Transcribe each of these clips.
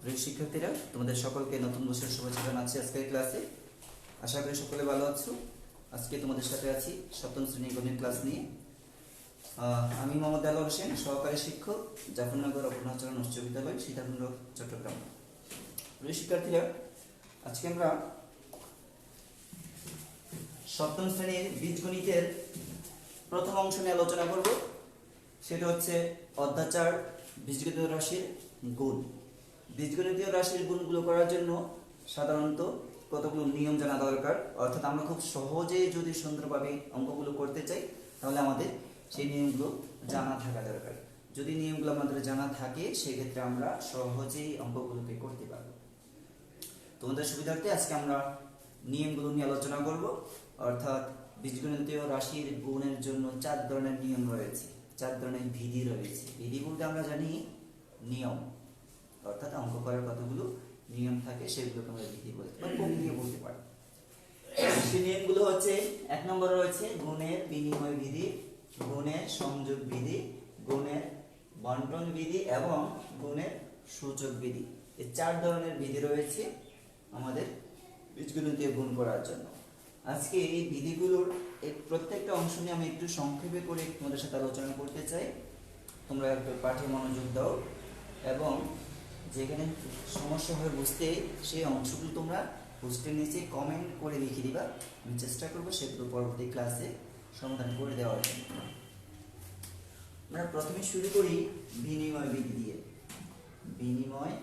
প্রিয় শিক্ষার্থীরা, তোমাদের সকলকে নতুন বছরের শুভেচ্ছা জানাচ্ছি আজকের ক্লাসে। আশা করি সকলে ভালো আছো। আজকে তোমাদের সাথে আছি সপ্তম শ্রেণি গণিত ক্লাস নিয়ে। আমি মোহাম্মদ আল হোসেন, সহকারী শিক্ষক, জাফরনগর অপর্ণাচরণ উচ্চ বিদ্যালয়, সীতাকুণ্ড, চট্টগ্রাম। প্রিয় শিক্ষার্থীরা, আজকে আমরা সপ্তম শ্রেণির বীজগণিতের প্রথম অংশ নিয়ে আলোচনা করব। সেটা হচ্ছে অধ্যাচার বীজগণিত রাশির গুণ। বীজগণিতীয় রাশির গুণগুলো করার জন্য সাধারণত কতগুলো নিয়ম জানা দরকার? অর্থাৎ আমরা খুব সহজে যদি সুন্দরভাবে অঙ্কগুলো করতে চাই, তাহলে আমাদের সেই নিয়মগুলো জানা থাকা দরকার। যদি নিয়মগুলো আমাদের জানা থাকে, সেক্ষেত্রে আমরা সহজেই অঙ্কগুলোকে করতে পারব। তোমাদের সুবিধার্থে আজকে আমরা নিয়মগুলো নিয়ে আলোচনা করব। অর্থাৎ বীজগণিতীয় রাশির গুণের জন্য চার ধরনের নিয়ম রয়েছে। চার ধরনের বিধি রয়েছে। বিধি বলতে আমরা জানি নিয়ম। অর্থাৎ অঙ্ক করার কতগুলো নিয়ম থাকে, সেগুলোকে আমরা বিধি বলতে পারি প্রক্রিয়া বলতে পারি। সেই নিয়মগুলো হচ্ছে, এক নম্বর রয়েছে গুণের বিনিময় বিধি, গুণের সংযোগ বিধি, গুণের বন্টন বিধি এবং গুণের সূচক বিধি। এই চার ধরনের বিধি রয়েছে আমাদের বীজগণিতীয় গুণ করার জন্য। আজকে এই বিধিগুলোর এই প্রত্যেকটা অংশ নিয়ে আমি একটু সংক্ষেপে করে তোমাদের সাথে আলোচনা করতে চাই। তোমরা একটু পাঠে মনোযোগ দাও এবং যেখানে সমস্যা হয় বুঝতে সেই অংশগুলো তোমরা পোস্টের নিচে কমেন্ট করে লিখে দিবা। আমি চেষ্টা করব সেগুলো পরবর্তী ক্লাসে সমাধান করে দেওয়ার জন্য। আমরা প্রথমে শুরু করি বিনিময় বিধি দিয়ে। বিনিময়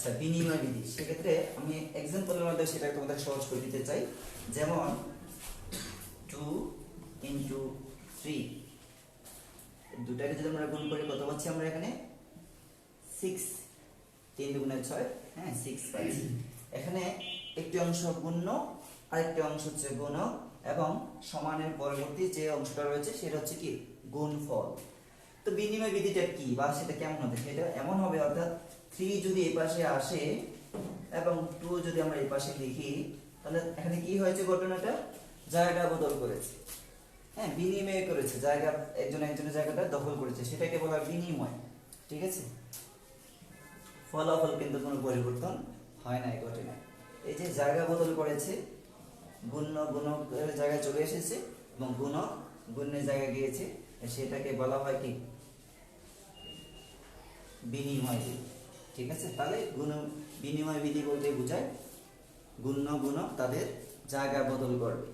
আচ্ছা বিনিময় বিধি। সেক্ষেত্রে আমি এক্সাম্পলের মাধ্যমে সেটা তোমাদের সহজ করে দিতে চাই। যেমন টু ইন্টু থ্রি দুটাকে যদি আমরা গুণ করি, কত পাচ্ছি আমরা এখানে? সিক্স তিন দুগুণে ছয় হ্যাঁ সিক্স পাচ্ছি। এখানে একটি অংশ গুণ্য, আরেকটি অংশ হচ্ছে গুণক এবং সমানের পরবর্তী যে অংশটা রয়েছে, সেটা হচ্ছে কি? গুণফল। তো বিনিময় বিধিটা কি, বা সেটা কেমন হবে? সেটা এমন হবে, অর্থাৎ থ্রি যদি এই পাশে আসে এবং টু যদি আমরা এই পাশে লিখি, তাহলে এখানে কি হয়েছে ঘটনাটা? জায়গা বদল করেছে। হ্যাঁ বিনিময় করেছে। জায়গা, একজন একজনের জায়গাটা দখল করেছে। সেটাকে বলা বিনিময়। ঠিক আছে? ফলাফল কিন্তু কোনো পরিবর্তন হয় না, এই ঘটনায়। এই যে জায়গা বদল করেছে, গুণ্য, গুণকের জায়গায় চলে এসেছে এবং গুণক গুণ্যের জায়গায় গিয়েছে, সেটাকে বলা হয় কি? বিনিময়। ঠিক আছে? তাহলে গুণ, বিনিময় বিধি বলতে বোঝায় গুণ্য গুণক তাদের জায়গা বদল করবে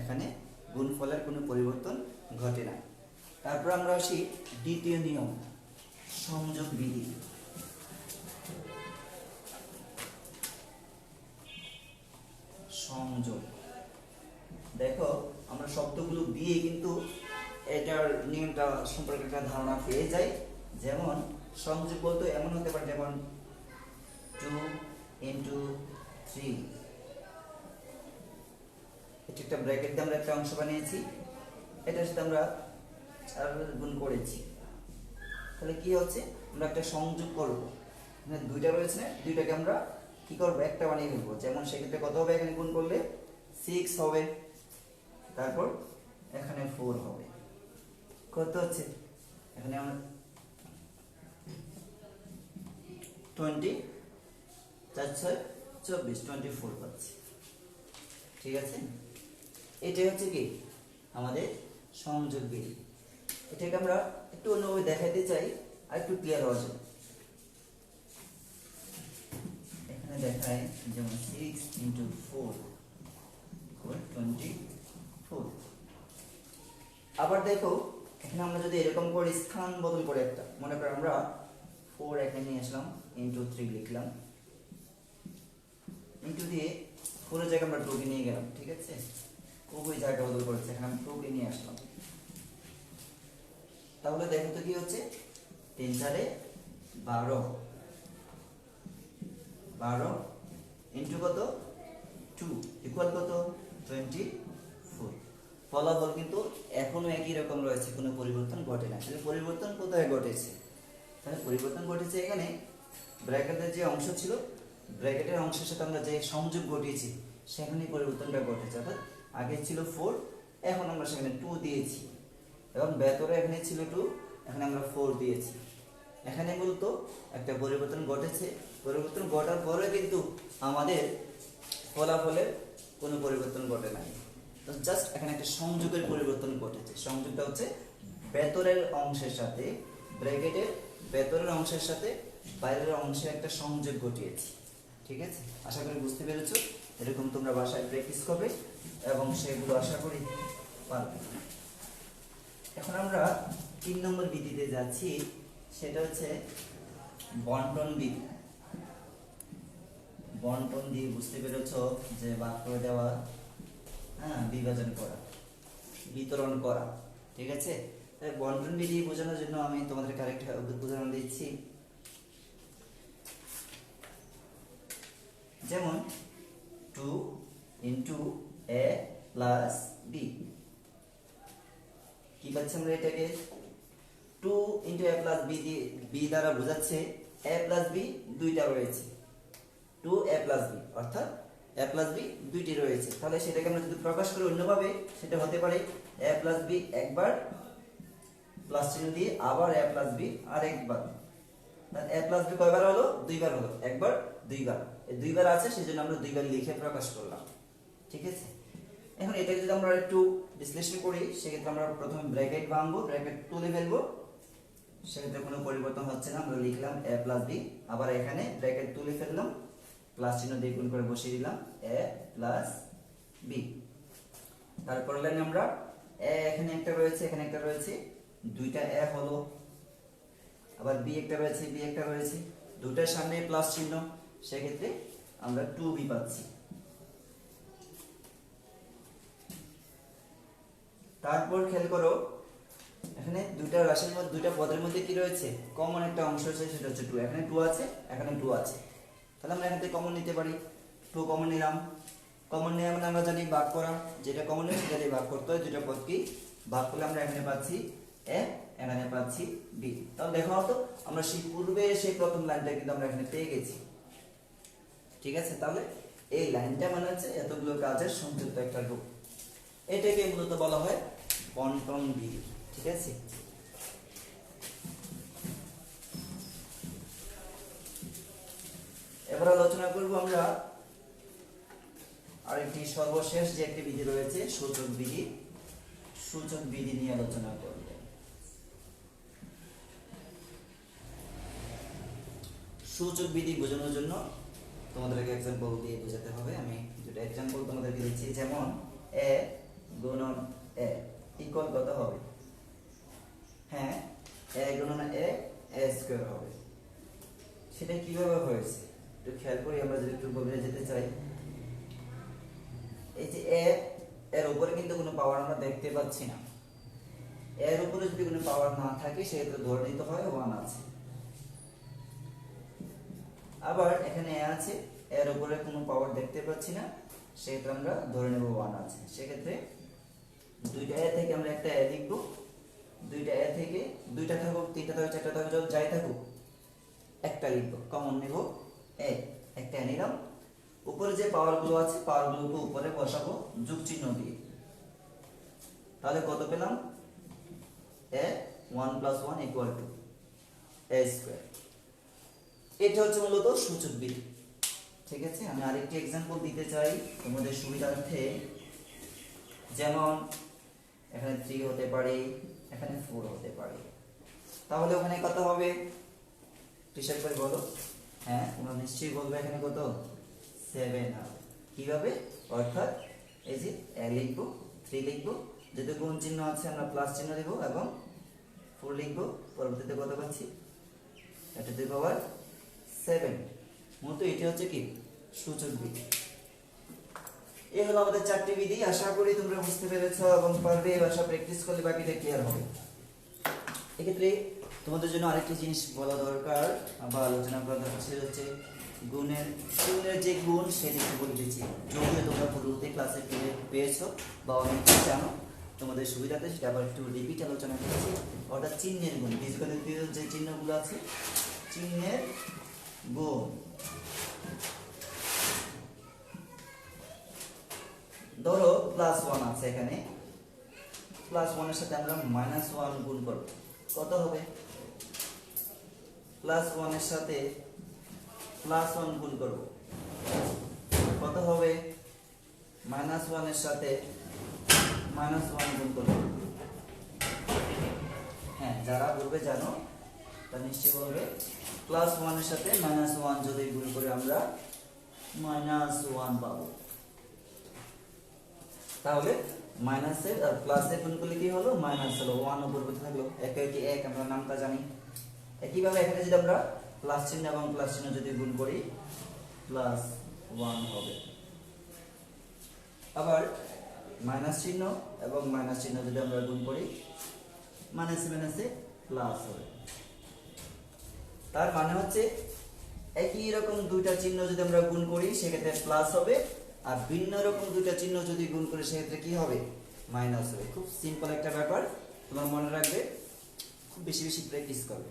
এখানে গুণফলের কোনো পরিবর্তন ঘটে না। তারপর আমরা আসি দ্বিতীয় নিয়ম, সংযোগ বিধি। সংযোগ। দেখো, আমরা শব্দগুলো দিয়ে কিন্তু এটার নিয়মটা সম্পর্কে একটা ধারণা পেয়ে যাই। যেমন সংযোগ বলতে এমন হতে পারে যেমন টু ইন্টু থ্রি এটা একটা ব্র্যাকেট দিয়ে আমরা একটা অংশ বানিয়েছি। এটার সাথে আমরা চার গুণ করেছি। তাহলে কি হচ্ছে? আমরা একটা সংযোগ করব। মানে দুইটা রয়েছে না দুইটাকে আমরা কি করব? একটা বানিয়ে ফেলব। যেমন সেক্ষেত্রে কত হবে? এখানে গুণ করলে সিক্স হবে। তারপর এখানে ফোর হবে। কত হচ্ছে? এখানে আমরা টোয়েন্টি, চার ছয়, চব্বিশ, টোয়েন্টি ফোর পাচ্ছি। ঠিক আছে? এটাই হচ্ছে কি? আমাদের সংযোগ বিধি। এটাকে আমরা একটু অন্যভাবে দেখাতে চাই, আর একটু ক্লিয়ার হওয়ার জন্য এখানে দেখায় যেমন six into four twenty four আবার দেখো, এখানে আমরা যদি এরকম করে স্থান বদল করে একটা, মনে করো আমরা ফোর এখানে আসলাম ইন্টু থ্রি লিখলাম। ইন্টু দিয়ে ফোরের জায়গায় আমরা টুকে নিয়ে গেলাম, ঠিক আছে? খুবই জায়গা বদল করেছে, এখানে আমি টুকে নিয়ে আসলাম। তাহলে দেখো তো কি হচ্ছে? তিন চারে বারো। বারো ইন্টু কত? টু ইকুয়াল কত? টোয়েন্টি ফোর ফলাফল কিন্তু এখনও একই রকম রয়েছে, কোনো পরিবর্তন ঘটে না পরিবর্তন কোথায় ঘটেছে? তাহলে পরিবর্তন ঘটেছে এখানে। ব্র্যাকেটের যে অংশ ছিল, ব্র্যাকেটের অংশের সাথে আমরা যে সংযোগ ঘটিয়েছি সেখানে পরিবর্তনটা ঘটেছে। অর্থাৎ আগে ছিল ফোর এখন আমরা সেখানে টু দিয়েছি। এবং ভেতরে এখানে ছিল টু এখানে আমরা ফোর দিয়েছি। এখানে মূলত একটা পরিবর্তন ঘটেছে। পরিবর্তন ঘটার পরে কিন্তু আমাদের ফলাফলের কোনো পরিবর্তন ঘটে নাই। জাস্ট এখানে একটা সংযোগের পরিবর্তন ঘটেছে। সংযোগটা হচ্ছে ভেতরের অংশের সাথে, ব্র্যাকেটের ভেতরের অংশের সাথে বাইরের অংশে একটা সংযোগ ঘটিয়েছি। ঠিক আছে? আশা করি বুঝতে পেরেছ? এরকম তোমরা বাসায় প্র্যাকটিস করবে এবং সেগুলো আশা করি পারবে। এখন আমরা তিন নম্বর বিধিতে যাচ্ছি, সেটা হচ্ছে বন্টন বিধি। বন্টন দিয়ে বুঝতে পেরেছ যে ভাগ করে দেওয়া হ্যাঁ বিভাজন করা, বিতরণ করা। ঠিক আছে? বন্টন বিধি বোঝানোর জন্য আমি তোমাদেরকে আরেকটা উদাহরণ দিচ্ছি। যেমন two into A plus B কি পাচ্ছি আমরা এটাকে? Two into A plus B দিয়ে বি দ্বারা বোঝাচ্ছে এ প্লাস বি দুইটা রয়েছে। টু এ প্লাস বি অর্থাৎ এ প্লাস বি দুইটি রয়েছে। তাহলে সেটাকে আমরা যদি প্রকাশ করি অন্যভাবে, সেটা হতে পারে এ প্লাস বি একবার প্লাস চিহ্ন দিয়ে আবার এ প্লাস বি আর একবার। এ প্লাস বি কয়বার হলো? দুইবার হলো। একবার, দুইবার। এই দুইবার আছে সেই জন্য আমরা দুইবার লিখে প্রকাশ করলাম। ঠিক আছে? এখন এটাকে যদি আমরা একটু বিশ্লেষণ করি, সেক্ষেত্রে আমরা প্রথমে ব্র্যাকেট ভাঙবো, ব্র্যাকেট তুলে ফেলব। সেক্ষেত্রে কোনো পরিবর্তন হচ্ছে না, আমরা লিখলাম এ প্লাস বি আবার এখানে ব্র্যাকেট তুলে ফেললাম প্লাস চিহ্ন দিয়ে গুণ করে বসিয়ে দিলাম এ প্লাস বি তারপর লাইনে আমরা, এ এখানে একটা রয়েছে, এখানে একটা রয়েছে দুইটা এ হলো। আবার বি একটা রয়েছে বি একটা রয়েছে দুটার সামনে প্লাস চিহ্ন। সেক্ষেত্রে আমরা টু বি পাচ্ছি। তারপর খেয়াল করো, এখানে দুইটা রাশির মধ্যে, দুইটা পদের মধ্যে কি রয়েছে? কমন একটা অংশ আছে সেটা হচ্ছে টু এখানে টু আছে, এখানে টু আছে। তাহলে আমরা এখান থেকে কমন নিতে পারি। টু কমন নিলাম। কমন নিয়ে আমরা জানি ভাগ করা। যেটা কমন সেটা দিয়ে ভাগ করতে হয়। দুইটা পদ কি? ভাগ করলে আমরা এখানে পাচ্ছি এ, এখানে পাচ্ছি বি তাহলে দেখো তো, আমরা সেই পূর্বে সেই প্রথম লাইনটা কিন্তু আমরা এখানে পেয়ে গেছি। ঠিক আছে? তাহলে এই লাইনটা মানে হচ্ছে এতগুলো কাজের সংযুক্ত একটা রূপ। এটাকে মূলত বলা হয় বন্টন বিধি ঠিক আছে? এবার আলোচনা করব আমরা আরেকটি সর্বশেষ যে একটি বিধি রয়েছে, সূচক বিধি। সূচক বিধি নিয়ে আলোচনা করব। সূচক বিধি বোঝানোর জন্য তোমাদেরকে এক্সাম্পল দিয়ে বোঝাতে হবে। আমি দুটো এক্সাম্পল তোমাদেরকে দিচ্ছি। যেমন এ গুণন এ ইকুয়াল কত হবে? হ্যাঁ এ গুণন এ এ স্কোয়ার হবে। সেটা কীভাবে হয়েছে? একটু খেয়াল করি, আমরা যদি একটু গভীরে যেতে চাই। এই যে এ এর উপরে কিন্তু কোনো পাওয়ার আমরা দেখতে পাচ্ছি না। এর উপরে যদি কোনো পাওয়ার না থাকে, সেক্ষেত্রে ধরে নিতে হয় ওয়ান আছে। আবার এখানে এ আছে, এর উপরে কোনো পাওয়ার দেখতে পাচ্ছি না সেক্ষেত্রে আমরা ধরে নেব ওয়ান আছে। সেক্ষেত্রে দুইটা এ থেকে আমরা একটা এ লিখব। দুইটা এ থেকে দুইটা থাকুক, তিনটা থাকুক, চারটা থাকুক, যত যাই থাকুক, একটা লিখব কমন নেব এ একটা নিলাম। উপরে যে পাওয়ারগুলো আছে পাওয়ারগুলোকে উপরে বসাবো, যোগ চিহ্ন দিয়ে। তাহলে কত পেলাম? A one plus one equal two A square এটা হচ্ছে মূলত সূচক বিধি ঠিক আছে? আমি আরেকটি এক্সাম্পল দিতে চাই তোমাদের সুবিধার্থে। যেমন, এখানে থ্রি হতে পারে, এখানে ফোর হতে পারে। তাহলে ওখানে কত হবে? হিসাব করে বলো। হ্যাঁ তোমরা নিশ্চয়ই বলবে এখানে কত? সেভেন হবে। কীভাবে? অর্থাৎ এই যে এ লিখব থ্রি লিখব, যেহেতু গুণ চিহ্ন আছে, আমরা প্লাস চিহ্ন দেবো এবং ফোর লিখব, পরবর্তীতে কত পাচ্ছি? এটা দুই পাওয়ার সেভেন মূলত এটি হচ্ছে কি? সূচক বিধি। এই হলো আমাদের চারটি বিধি। আশা করি তোমরা বুঝতে পেরেছ এবং পারবে এই ভাষা প্র্যাকটিস করলে বাকিটা ক্লিয়ার হবে। এক্ষেত্রে তোমাদের জন্য আরেকটি জিনিস বলা দরকার বা আলোচনা করা দরকার, সেটা হচ্ছে গুণের গুণের যে গুণ, সেটি একটু বলে দিচ্ছি। যদিও তোমরা পূর্ববর্তী ক্লাসে পেয়ে পেয়েছ বা অনেকে জানো, তোমাদের সুবিধাতে সেটা আবার একটু রিপিট আলোচনা করছি। অর্থাৎ চিহ্নের গুণ। বীজগণিতীয় যে চিহ্নগুলো আছে, চিহ্নের গুণ ধরো প্লাস ওয়ান আছে এখানে। প্লাস ওয়ানের সাথে আমরা মাইনাস ওয়ান গুণ করব। কত হবে? প্লাস ওয়ানের সাথে প্লাস ওয়ান গুণ করব। কত হবে? মাইনাস ওয়ানের সাথে মাইনাস ওয়ান গুণ করব। হ্যাঁ যারা বলবে জানো তা নিশ্চয়ই বলবে। প্লাস ওয়ানের সাথে মাইনাস ওয়ান যদি গুণ করে আমরা মাইনাস ওয়ান তাহলে আর গুণ করলে কি হলো? মাইনাস হলো ওয়ান থাকল? একে একে এক, আমরা নামটা জানি। একইভাবে এখানে যদি আমরা প্লাস চিহ্ন এবং প্লাস চিহ্ন যদি গুণ করি প্লাস ওয়ান হবে। আবার মাইনাস চিহ্ন এবং মাইনাস চিহ্ন যদি আমরা গুণ করি মাইনাসে মাইনাসে প্লাস হবে। তার মানে হচ্ছে একই রকম দুইটা চিহ্ন যদি আমরা গুণ করি, সেক্ষেত্রে প্লাস হবে। আর ভিন্ন রকম দুইটা চিহ্ন যদি গুণ করি, সেক্ষেত্রে কি হবে? মাইনাস হবে। খুব সিম্পল একটা ব্যাপার। তোমার মনে রাখবে, খুব বেশি বেশি প্র্যাকটিস করবে।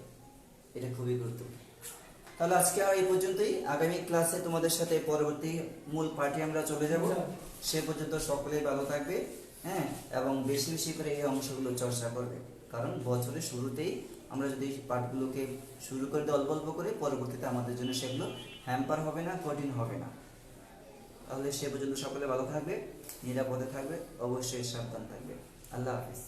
এটা খুবই গুরুত্বপূর্ণ। তাহলে আজকে আর এই পর্যন্তই। আগামী ক্লাসে তোমাদের সাথে পরবর্তী মূল পার্টি আমরা চলে যাব। সে পর্যন্ত সকলেই ভালো থাকবে হ্যাঁ? এবং বেশি বেশি করে এই অংশগুলো চর্চা করবে। কারণ বছরের শুরুতেই আমরা যদি পাঠগুলোকে শুরু করে দিই অল্প অল্প করে, পরবর্তীতে আমাদের জন্য সেগুলো হ্যাম্পার হবে না, কঠিন হবে না। তাহলে সে পর্যন্ত সকলে ভালো থাকবে, নিরাপদে থাকবে, অবশ্যই সাবধান থাকবে। আল্লাহ হাফিজ।